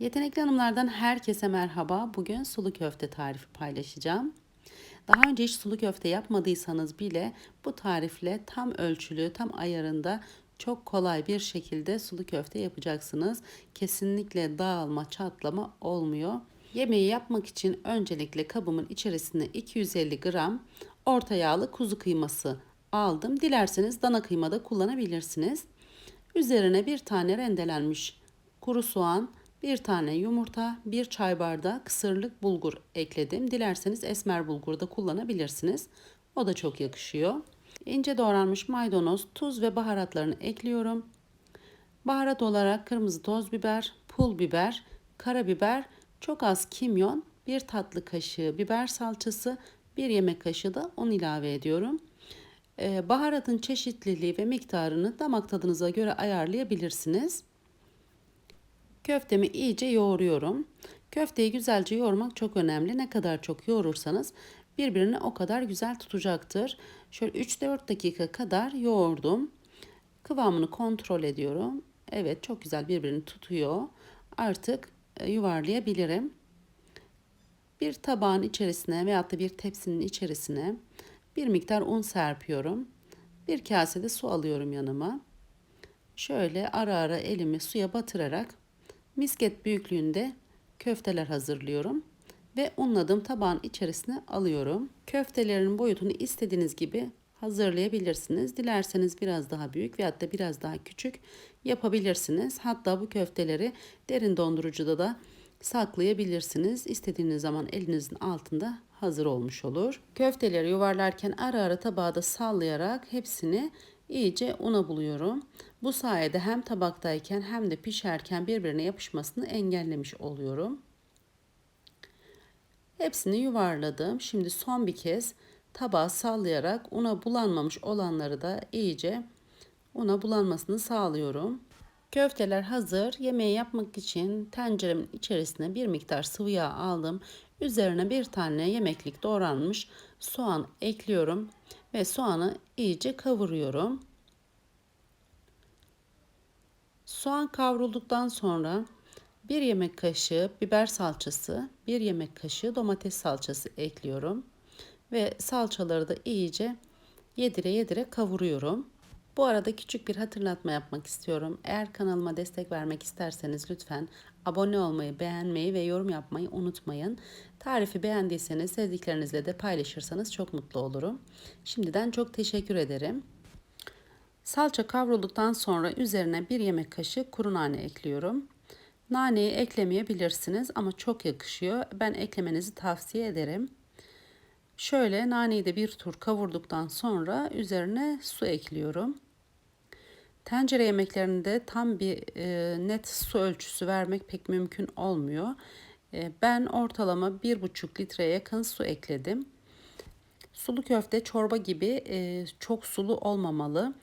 Yetenekli hanımlardan herkese merhaba. Bugün sulu köfte tarifi paylaşacağım. Daha önce hiç sulu köfte yapmadıysanız bile bu tarifle tam ölçülü, tam ayarında çok kolay bir şekilde sulu köfte yapacaksınız. Kesinlikle dağılma, çatlama olmuyor. Yemeği yapmak için öncelikle kabımın içerisine 250 gram orta yağlı kuzu kıyması aldım. Dilerseniz dana kıyma da kullanabilirsiniz. Üzerine bir tane rendelenmiş kuru soğan, bir tane yumurta, bir çay bardağı kısırlık bulgur ekledim. Dilerseniz esmer bulgur da kullanabilirsiniz. O da çok yakışıyor. İnce doğranmış maydanoz, tuz ve baharatlarını ekliyorum. Baharat olarak kırmızı toz biber, pul biber, karabiber, çok az kimyon, bir tatlı kaşığı biber salçası, bir yemek kaşığı da un ilave ediyorum. Ee, baharatın çeşitliliği ve miktarını damak tadınıza göre ayarlayabilirsiniz. Köftemi iyice yoğuruyorum. Köfteyi güzelce yoğurmak çok önemli. Ne kadar çok yoğurursanız birbirini o kadar güzel tutacaktır. Şöyle 3-4 dakika kadar yoğurdum. Kıvamını kontrol ediyorum. Evet çok güzel birbirini tutuyor. Artık e, yuvarlayabilirim. Bir tabağın içerisine veyahut da bir tepsinin içerisine bir miktar un serpiyorum. Bir kasede su alıyorum yanıma. Şöyle ara ara elimi suya batırarak misket büyüklüğünde köfteler hazırlıyorum ve unladığım tabağın içerisine alıyorum. Köftelerin boyutunu istediğiniz gibi hazırlayabilirsiniz. Dilerseniz biraz daha büyük veyahut da biraz daha küçük yapabilirsiniz. Hatta bu köfteleri derin dondurucuda da saklayabilirsiniz. İstediğiniz zaman elinizin altında hazır olmuş olur. Köfteleri yuvarlarken ara ara tabağı da sallayarak hepsini iyice una buluyorum. Bu sayede hem tabaktayken hem de pişerken birbirine yapışmasını engellemiş oluyorum. Hepsini yuvarladım. Şimdi son bir kez tabağı sallayarak una bulanmamış olanları da iyice una bulanmasını sağlıyorum. Köfteler hazır. Yemeği yapmak için tenceremin içerisine bir miktar sıvı yağ aldım. Üzerine bir tane yemeklik doğranmış soğan ekliyorum ve soğanı iyice kavuruyorum. Soğan kavrulduktan sonra bir yemek kaşığı biber salçası, bir yemek kaşığı domates salçası ekliyorum ve salçaları da iyice yedire yedire kavuruyorum. Bu arada küçük bir hatırlatma yapmak istiyorum. Eğer kanalıma destek vermek isterseniz lütfen abone olmayı, beğenmeyi ve yorum yapmayı unutmayın. Tarifi beğendiyseniz sevdiklerinizle de paylaşırsanız çok mutlu olurum. Şimdiden çok teşekkür ederim. Salça kavrulduktan sonra üzerine bir yemek kaşığı kuru nane ekliyorum. Naneyi eklemeyebilirsiniz ama çok yakışıyor. Ben eklemenizi tavsiye ederim. Şöyle naneyi de bir tur kavurduktan sonra üzerine su ekliyorum. Tencere yemeklerinde tam bir e, net su ölçüsü vermek pek mümkün olmuyor. E, ben ortalama bir buçuk litreye yakın su ekledim. Sulu köfte çorba gibi e, çok sulu olmamalı.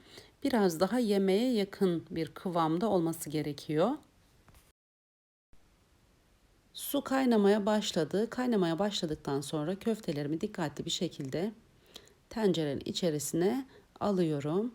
Biraz daha yemeğe yakın bir kıvamda olması gerekiyor. Su kaynamaya başladı. Kaynamaya başladıktan sonra köftelerimi dikkatli bir şekilde tencerenin içerisine alıyorum.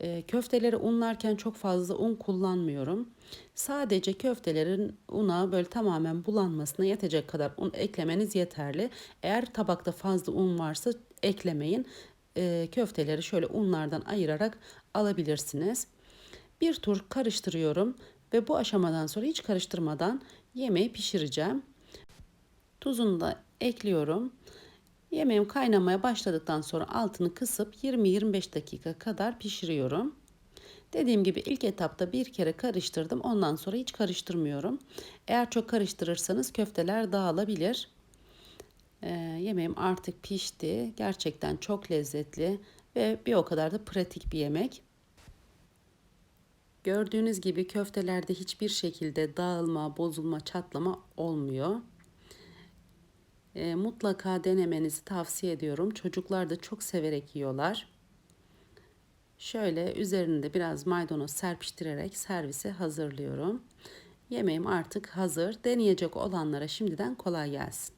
E, köfteleri unlarken çok fazla un kullanmıyorum. Sadece köftelerin una böyle tamamen bulanmasına yetecek kadar un eklemeniz yeterli. Eğer tabakta fazla un varsa eklemeyin. E, köfteleri şöyle unlardan ayırarak alabilirsiniz. Bir tur karıştırıyorum ve bu aşamadan sonra hiç karıştırmadan yemeği pişireceğim. Tuzunu da ekliyorum. Yemeğim kaynamaya başladıktan sonra altını kısıp 20-25 dakika kadar pişiriyorum. Dediğim gibi ilk etapta bir kere karıştırdım. Ondan sonra hiç karıştırmıyorum. Eğer çok karıştırırsanız köfteler dağılabilir. Ee, yemeğim artık pişti. Gerçekten çok lezzetli ve bir o kadar da pratik bir yemek. Gördüğünüz gibi köftelerde hiçbir şekilde dağılma, bozulma, çatlama olmuyor. E, mutlaka denemenizi tavsiye ediyorum. Çocuklar da çok severek yiyorlar. Şöyle üzerinde biraz maydanoz serpiştirerek servise hazırlıyorum. Yemeğim artık hazır. Deneyecek olanlara şimdiden kolay gelsin.